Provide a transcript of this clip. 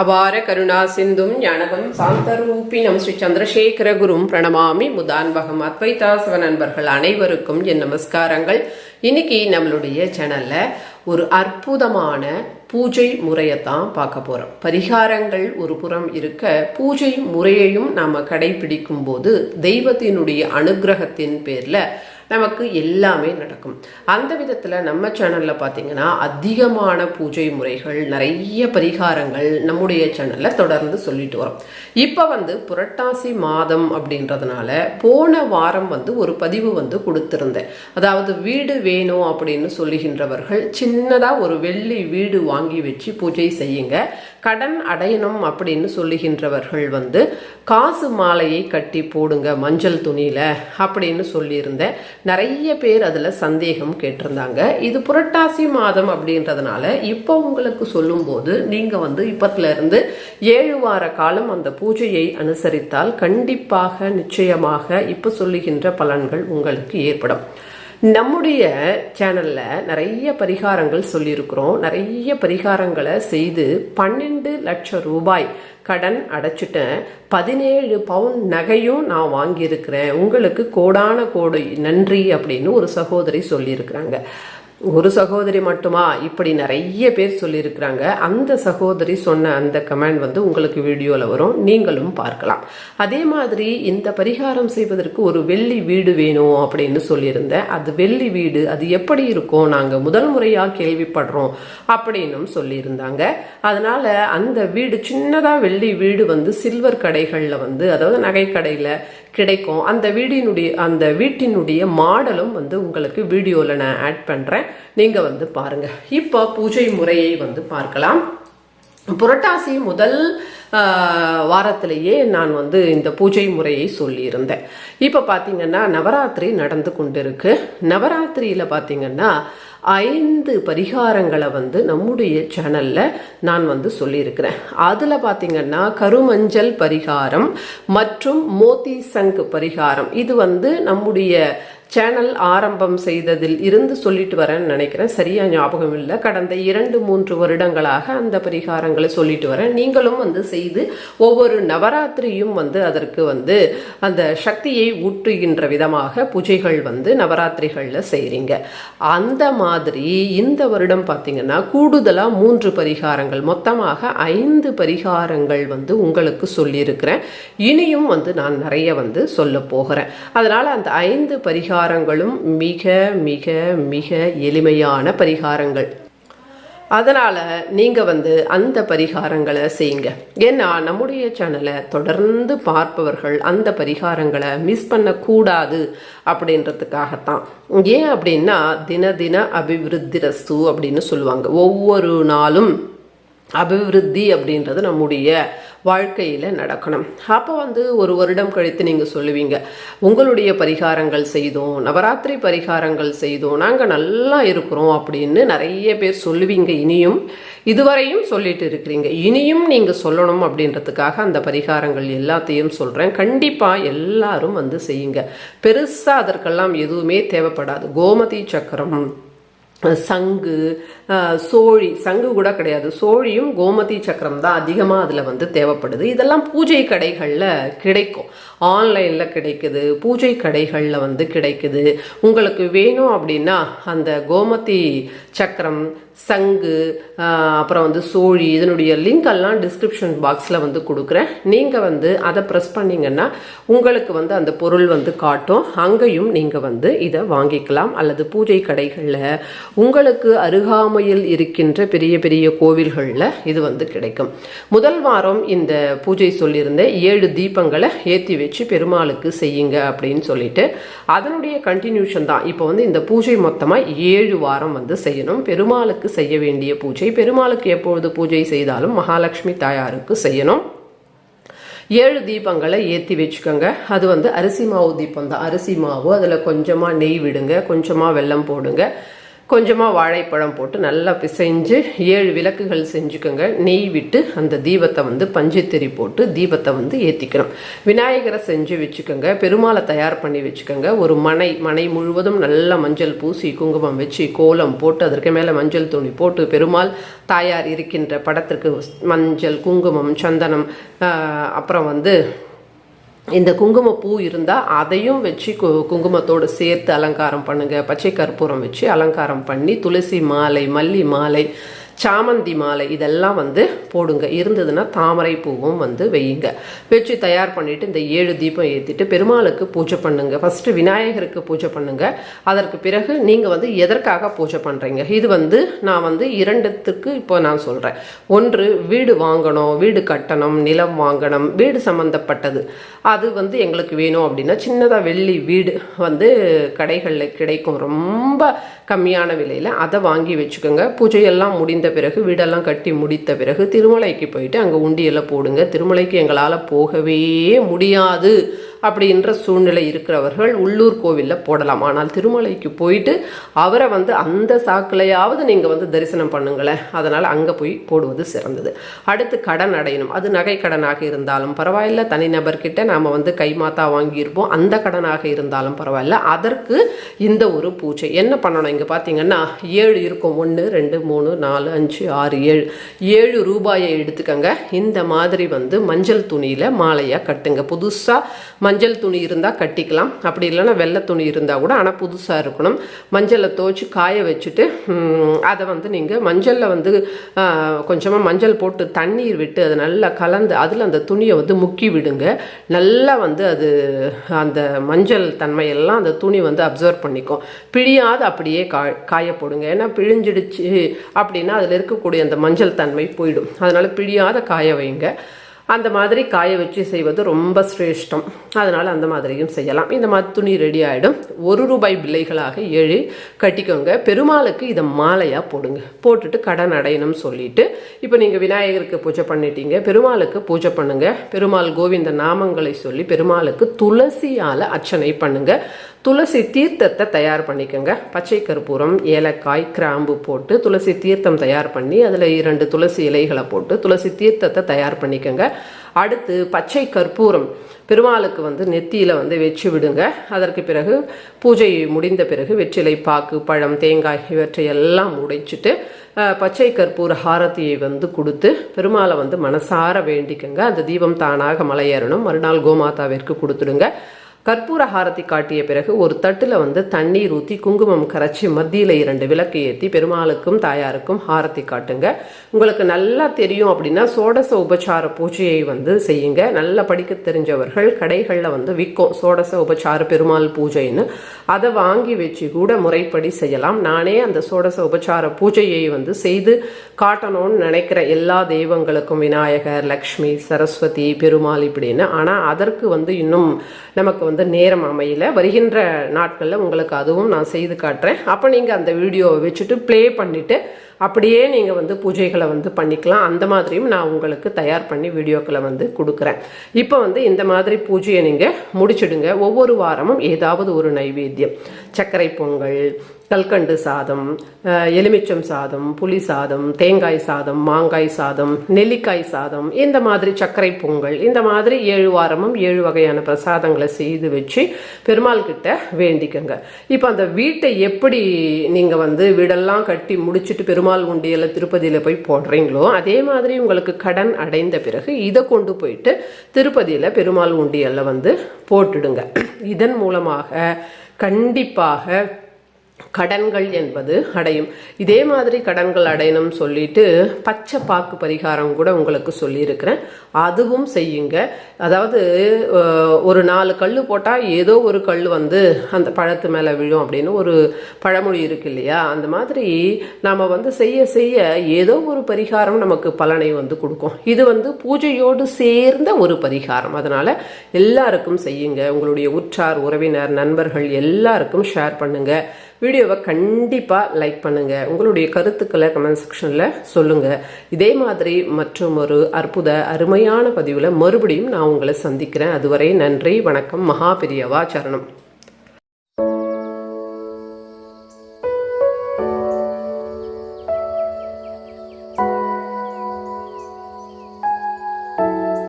அபார கருணா சிந்தும் ஞானகம் சாந்தரூபினம் ஸ்ரீ சந்திரசேகர குரும் பிரணமாமி முதான்பகம் அத்வைதாசவ நண்பர்கள் அனைவருக்கும் என் நமஸ்காரங்கள். இன்னைக்கு நம்மளுடைய சேனல்ல ஒரு அற்புதமான பூஜை முறையை தான் பார்க்க போறோம். பரிகாரங்கள் ஒரு புறம் இருக்க பூஜை முறையையும் நாம கடைபிடிக்கும் போது தெய்வத்தினுடைய அனுகிரகத்தின் பேர்ல நமக்கு எல்லாமே நடக்கும். அந்த விதத்தில் நம்ம சேனலில் பார்த்தீங்கன்னா அதிகமான பூஜை முறைகள் நிறைய பரிகாரங்கள் நம்முடைய சேனலில் தொடர்ந்து சொல்லிட்டு வரோம். இப்போ வந்து புரட்டாசி மாதம் அப்படின்றதுனால போன வாரம் வந்து ஒரு பதிவு வந்து கொடுத்துருந்தேன். அதாவது வீடு வேணும் அப்படின்னு சொல்லுகின்றவர்கள் சின்னதாக ஒரு வெள்ளி வீடு வாங்கி வச்சு பூஜை செய்யுங்க. கடன் அடையணும் அப்படின்னு சொல்லுகின்றவர்கள் வந்து காசு மாலையை கட்டி போடுங்க மஞ்சள் துணியில் அப்படின்னு சொல்லியிருந்தேன். நிறைய பேர் அதில் சந்தேகம் கேட்டிருந்தாங்க. இது புரட்டாசி மாதம் அப்படின்றதுனால இப்போ உங்களுக்கு சொல்லும்போது நீங்கள் வந்து இப்பத்துல இருந்து ஏழு வார காலம் அந்த பூஜையை அனுசரித்தால் கண்டிப்பாக நிச்சயமாக இப்போ சொல்லுகின்ற பலன்கள் உங்களுக்கு ஏற்படும். நம்முடைய சேனலில் நிறைய பரிகாரங்கள் சொல்லியிருக்கிறோம். நிறைய பரிகாரங்களை செய்து பன்னெண்டு லட்சம் ரூபாய் கடன் அடைச்சிட்டேன். பதினேழு பவுன் நகையும் நான் வாங்கியிருக்கிறேன். உங்களுக்கு கோடான கோடி நன்றி அப்படின்னு ஒரு சகோதரி சொல்லியிருக்கிறாங்க. ஒரு சகோதரி மட்டுமா? இப்படி நிறைய பேர் சொல்லியிருக்கிறாங்க. அந்த சகோதரி சொன்ன அந்த கமெண்ட் வந்து உங்களுக்கு வீடியோவில் வரும். நீங்களும் பார்க்கலாம். அதே மாதிரி இந்த பரிகாரம் செய்வதற்கு ஒரு வெள்ளி வீடு வேணும் அப்படின்னு சொல்லியிருந்தேன் அது வெள்ளி வீடு அது எப்படி இருக்கும்? நாங்கள் முதல் முறையாக கேள்விப்படுறோம் அப்படின்னும் சொல்லியிருந்தாங்க. அதனால் அந்த வீடு சின்னதாக வெள்ளி வீடு வந்து சில்வர் கடைகளில் வந்து அதாவது நகைக்கடையில் கிடைக்கும். அந்த வீடினுடைய அந்த வீட்டினுடைய மாடலும் வந்து உங்களுக்கு வீடியோவில் நான் ஆட் பண்ணுறேன் நீங்கள் வந்து பாருங்கள் இப்போ பூஜை முறையை வந்து பார்க்கலாம். புரட்டாசி முதல் வாரத்திலேயே நான் வந்து இந்த பூஜை முறையை சொல்லியிருந்தேன். இப்போ பார்த்தீங்கன்னா நவராத்திரி நடந்து கொண்டிருக்கு. நவராத்திரியில் பார்த்தீங்கன்னா ஐந்து பரிகாரங்களை வந்து நம்முடைய சேனலில் நான் வந்து சொல்லியிருக்கிறேன். அதில் பார்த்திங்கன்னா கருமஞ்சள் பரிகாரம் மற்றும் மோதி சங்க் பரிகாரம். இது வந்து நம்முடைய சேனல் ஆரம்பம் செய்ததில் இருந்து சொல்லிட்டு வரேன்னு நினைக்கிறேன். சரியா ஞாபகம் இல்லை. கடந்த இரண்டு மூன்று வருடங்களாக அந்த பரிகாரங்களை சொல்லிட்டு வரேன். நீங்களும் வந்து செய்து ஒவ்வொரு நவராத்திரியும் வந்து அதற்கு வந்து அந்த சக்தியை ஊற்றுகின்ற விதமாக பூஜைகள் வந்து நவராத்திரிகளில் செய்கிறீங்க அந்த மாதிரி இந்த வருடம் பார்த்தீங்கன்னா கூடுதலாக மூன்று பரிகாரங்கள் மொத்தமாக ஐந்து பரிகாரங்கள் வந்து உங்களுக்கு சொல்லியிருக்கிறேன். இனியும் வந்து நான் நிறைய வந்து சொல்ல போகிறேன். அதனால் அந்த ஐந்து பரிகாரம் பரிகாரங்களும் மிக மிக மிக எளிமையான பரிகாரங்கள். அதனால் நீங்கள் வந்து அந்த பரிகாரங்களை செய்யுங்க. ஏன்னா நம்முடைய சேனலை தொடர்ந்து பார்ப்பவர்கள் அந்த பரிகாரங்களை மிஸ் பண்ணக்கூடாது அப்படின்றதுக்காகத்தான். ஏன் அப்படின்னா தின தின அபிவிருத்தி ரஸ்து அப்படின்னு சொல்லுவாங்க. ஒவ்வொரு நாளும் அபிவிருத்தி அப்படின்றது நம்முடைய வாழ்க்கையில் நடக்கணும். அப்போ வந்து ஒரு வருடம் கழித்து நீங்கள் சொல்லுவீங்க உங்களுடைய பரிகாரங்கள் செய்தோம் நவராத்திரி பரிகாரங்கள் செய்தோம் நாங்கள் நல்லா இருக்கிறோம் அப்படின்னு நிறைய பேர் சொல்லுவீங்க இனியும். இதுவரையும் சொல்லிட்டு இருக்கிறீங்க. இனியும் நீங்கள் சொல்லணும் அப்படின்றதுக்காக அந்த பரிகாரங்கள் எல்லாத்தையும் சொல்கிறேன் கண்டிப்பாக எல்லாரும் வந்து செய்யுங்க. பெருசாக அதற்கெல்லாம் எதுவுமே தேவைப்படாது. கோமதி சக்கரம். சங்கு சோழி சங்கு கூட கிடையாது. சோழியும் கோமதி சக்கரம் தான் அதிகமாக அதில் வந்து தேவைப்படுது. இதெல்லாம் பூஜை கடைகளில் கிடைக்கும். ஆன்லைனில் கிடைக்குது. பூஜை கடைகளில் வந்து கிடைக்குது. உங்களுக்கு வேணும் அப்படின்னா அந்த கோமதி சக்கரம் சங்கு அப்புறம் வந்து சோழி இதனுடைய லிங்க் எல்லாம் டிஸ்கிரிப்ஷன் பாக்ஸில் வந்து கொடுக்குறேன். நீங்கள் வந்து அதை ப்ரெஸ் பண்ணிங்கன்னா உங்களுக்கு வந்து அந்த பொருள் வந்து காட்டும். அங்கேயும் நீங்கள் வந்து இதை வாங்கிக்கலாம். அல்லது பூஜை கடைகளில் உங்களுக்கு அருகாமையில் இருக்கின்ற பெரிய பெரிய கோவில்களில் இது வந்து கிடைக்கும். முதல் வாரம் இந்த பூஜை சொல்லியிருந்த ஏழு தீபங்களை ஏற்றி வச்சு பெருமாளுக்கு செய்யுங்க அப்படின்னு சொல்லிட்டு அதனுடைய கண்டினியூஷன் தான். இப்போ வந்து இந்த பூஜை மொத்தமாக ஏழு வாரம் வந்து செய்யணும். பெருமாளுக்கு செய்ய வேண்டிய பூஜை பெருமாளுக்கு எப்பொழுது பூஜை செய்தாலும் மகாலட்சுமி தாயாருக்கு செய்யணும். ஏழு தீபங்களை ஏற்றி வச்சுக்கோங்க. அது வந்து அரிசி மாவு தீபம் தான். அரிசி மாவு அதில் கொஞ்சமாக நெய் விடுங்க கொஞ்சமாக வெல்லம் போடுங்க. கொஞ்சமாக வாழைப்பழம் போட்டு நல்லா பிசைஞ்சு ஏழு விளக்குகள் செஞ்சுக்கோங்க. நெய் விட்டு அந்த தீபத்தை வந்து பஞ்சுத்திரி போட்டு தீபத்தை வந்து ஏற்றிக்கணும் விநாயகரை செஞ்சு வச்சுக்கோங்க. பெருமாளை தயார் பண்ணி வச்சுக்கோங்க. ஒரு மனை மனை முழுவதும் நல்லா மஞ்சள் பூசி குங்குமம் வச்சு கோலம் போட்டு அதற்கு மேலே மஞ்சள் துணி போட்டு பெருமாள் தாயார் இருக்கின்ற படத்திற்கு மஞ்சள் குங்குமம் சந்தனம் அப்புறம் வந்து இந்த குங்குமப்பூ இருந்தால் அதையும் வச்சு கு குங்குமத்தோடு சேர்த்து அலங்காரம் பண்ணுங்கள் பச்சை கற்பூரம் வச்சு அலங்காரம் பண்ணி துளசி மாலை மல்லி மாலை சாமந்தி மாலை இதெல்லாம் வந்து போடுங்க. இருந்ததுன்னா தாமரை பூவும் வந்து வையுங்க. வச்சு தயார் பண்ணிட்டு இந்த ஏழு தீபம் ஏற்றிட்டு பெருமாளுக்கு பூஜை பண்ணுங்க. ஃபஸ்ட்டு விநாயகருக்கு பூஜை பண்ணுங்க. அதற்கு பிறகு நீங்கள் வந்து எதற்காக பூஜை பண்ணுறீங்க இது வந்து நான் வந்து இரண்டுத்துக்கு இப்போ நான் சொல்கிறேன் ஒன்று வீடு வாங்கணும் வீடு கட்டணும் நிலம் வாங்கணும் வீடு சம்மந்தப்பட்டது அது வந்து எங்களுக்கு வேணும் அப்படின்னா சின்னதாக வெள்ளி வீடு வந்து கடைகளில் கிடைக்கும். ரொம்ப கம்மியான விலையில் அதை வாங்கி வச்சுக்கோங்க. பூஜையெல்லாம் முடிந்து பிறகு வீடெல்லாம் கட்டி முடித்த பிறகு திருமலைக்கு போயிட்டு அங்கே உண்டியெல்லாம் போடுங்க. திருமலைக்கு எங்களால் போகவே முடியாது. அப்படின்ற சூழ்நிலை இருக்கிறவர்கள் உள்ளூர் கோவிலில் போடலாம். ஆனால் திருமலைக்கு போயிட்டு அவரை வந்து அந்த சாக்கிலையாவது நீங்கள் வந்து தரிசனம் பண்ணுங்களேன். அதனால் அங்கே போய் போடுவது சிறந்தது. அடுத்து கடன் அடையணும். அது நகை கடனாக இருந்தாலும் பரவாயில்ல. தனிநபர்கிட்ட நாம் வந்து கைமாத்தா வாங்கியிருப்போம். அந்த கடனாக இருந்தாலும் பரவாயில்ல. அதற்கு இந்த ஒரு பூஜை. என்ன பண்ணணும்? இங்கே பார்த்தீங்கன்னா ஏழு இருக்கும். ஒன்று ரெண்டு மூணு நாலு அஞ்சு ஆறு ஏழு. ஏழு ரூபாயை எடுத்துக்கங்க. இந்த மாதிரி வந்து மஞ்சள் துணியில் மாலையாக கட்டுங்க. புதுசாக மஞ்சள் துணி இருந்தால் கட்டிக்கலாம். அப்படி இல்லைன்னா வெள்ளை துணி இருந்தால் கூட ஆனால் புதுசாக இருக்கணும். மஞ்சளை துவச்சி காய வச்சுட்டு அதை வந்து நீங்கள் மஞ்சளில் வந்து கொஞ்சமாக மஞ்சள் போட்டு தண்ணீர் விட்டு அதை நல்லா கலந்து அதில் அந்த துணியை வந்து முக்கி விடுங்க. நல்லா வந்து அது அந்த மஞ்சள் தன்மையெல்லாம் அந்த துணி வந்து அப்சர்வ் பண்ணிக்கும். பிழியாது அப்படியே கா காய போடுங்க. ஏன்னா பிழிஞ்சிடுச்சு அப்படின்னா அதில் இருக்கக்கூடிய அந்த மஞ்சள் தன்மை போயிடும். அதனால் பிழியாத காய வைங்க. அந்த மாதிரி காய வச்சு செய்வது ரொம்ப சிரேஷ்டம். அதனால் அந்த மாதிரியும் செய்யலாம். இந்த மாதிரி துணி ரெடி ஆகிடும் ஒரு ரூபாய் பிள்ளைகளாக ஏழு கட்டிக்கோங்க. பெருமாளுக்கு இதை மாலையாக போடுங்க. போட்டுட்டு கடன் அடையணும்னு சொல்லிட்டு. இப்போ நீங்கள் விநாயகருக்கு பூஜை பண்ணிட்டீங்க. பெருமாளுக்கு பூஜை பண்ணுங்கள் பெருமாள் கோவிந்த நாமங்களை சொல்லி பெருமாளுக்கு துளசியால் அர்ச்சனை பண்ணுங்கள் துளசி தீர்த்தத்தை தயார் பண்ணிக்கோங்க. பச்சை கற்பூரம் ஏலக்காய் கிராம்பு போட்டு துளசி தீர்த்தம் தயார் பண்ணி அதில் இரண்டு துளசி இலைகளை போட்டு துளசி தீர்த்தத்தை தயார் பண்ணிக்கோங்க. அடுத்து பச்சை கற்பூரம் பெருமாளுக்கு வந்து நெத்தியில் வந்து வச்சு விடுங்க. அதற்கு பிறகு பூஜை முடிந்த பிறகு வெற்றிலை பாக்கு பழம் தேங்காய் இவற்றை எல்லாம் உடைச்சிட்டு பச்சை கற்பூர ஹாரதியை வந்து கொடுத்து பெருமாளை வந்து மனசார வேண்டிக்கங்க. அந்த தீபம் தானாக மலையேறணும். மறுநாள் கோமாதாவிற்கு கொடுத்துடுங்க. கற்பூர ஹாரதி காட்டிய பிறகு ஒரு தட்டில் வந்து தண்ணீர் ஊற்றி குங்குமம் கரைச்சி மத்தியில் இரண்டு விளக்கு ஏற்றி பெருமாளுக்கும் தாயாருக்கும் ஹாரத்தை காட்டுங்க. உங்களுக்கு நல்லா தெரியும் அப்படின்னா சோடச உபச்சார பூஜையை வந்து செய்யுங்க. நல்லா படிக்க தெரிஞ்சவர்கள் கடைகளில் வந்து விற்கும் சோடச உபச்சார பெருமாள் பூஜைன்னு. அதை வாங்கி வச்சு கூட முறைப்படி செய்யலாம். நானே அந்த சோடச உபச்சார பூஜையை வந்து செய்து காட்டணும்னு நினைக்கிற எல்லா தெய்வங்களுக்கும் விநாயகர் லக்ஷ்மி சரஸ்வதி பெருமாள் இப்படின்னு. ஆனால் அதற்கு வந்து இன்னும் நமக்கு வந்து நேரம் அமையல. வருகின்ற நாட்களில் உங்களுக்கு அதுவும் நான் செய்து காட்டுறேன். அப்போ நீங்கள் அந்த வீடியோவை வச்சுட்டு ப்ளே பண்ணிவிட்டு அப்படியே நீங்கள் வந்து பூஜைகளை வந்து பண்ணிக்கலாம். அந்த மாதிரியும் நான் உங்களுக்கு தயார் பண்ணி வீடியோக்களை வந்து கொடுக்குறேன். இப்போ வந்து இந்த மாதிரி பூஜையை நீங்கள் முடிச்சிடுங்க. ஒவ்வொரு வாரமும் ஏதாவது ஒரு நைவேத்தியம். சர்க்கரை பொங்கல் கல்கண்டு சாதம் எலுமிச்சம் சாதம் புளி சாதம் தேங்காய் சாதம் மாங்காய் சாதம் நெல்லிக்காய் சாதம் இந்த மாதிரி சர்க்கரை பொங்கல் இந்த மாதிரி ஏழு வாரமும் ஏழு வகையான பிரசாதங்களை செய்து வச்சு பெருமாள் கிட்ட வேண்டிக்கங்க. இப்போ அந்த வீட்டை எப்படி நீங்கள் வந்து வீடெல்லாம் கட்டி முடிச்சுட்டு பெருமாள் உண்டியல திருப்பதியில் போய் போடுறீங்களோ அதே மாதிரி உங்களுக்கு கடன் அடைந்த பிறகு இதை கொண்டு போயிட்டு திருப்பதியில் பெருமாள் உண்டியலில் வந்து போட்டுடுங்க. இதன் மூலமாக கண்டிப்பாக கடன்கள் என்பது அடையும். இதே மாதிரி கடன்கள் அடையணும் சொல்லிட்டு பச்சை பாக்கு பரிகாரம் கூட உங்களுக்கு சொல்லியிருக்கிறேன். அதுவும் செய்யுங்க. அதாவது ஒரு நாலு கல் போட்டால் ஏதோ ஒரு கல் வந்து அந்த பழத்து மேலே விழும் அப்படின்னு ஒரு பழமொழி இருக்கு இல்லையா? அந்த மாதிரி நாம் வந்து செய்ய செய்ய ஏதோ ஒரு பரிகாரம் நமக்கு பலனை வந்து கொடுக்கும். இது வந்து பூஜையோடு சேர்ந்த ஒரு பரிகாரம். அதனால் எல்லாருக்கும் செய்யுங்க. உங்களுடைய உற்றார் உறவினர் நண்பர்கள் எல்லாருக்கும் ஷேர் பண்ணுங்கள் வீடியோவை கண்டிப்பாக லைக் பண்ணுங்கள் உங்களுடைய கருத்துக்களை கமெண்ட் செக்ஷனில் சொல்லுங்கள் இதே மாதிரி மற்றும் ஒரு அற்புத அருமையான பதிவில் மறுபடியும் நான் உங்களை சந்திக்கிறேன். அதுவரை நன்றி வணக்கம் மகாபிரியவா சரணம்.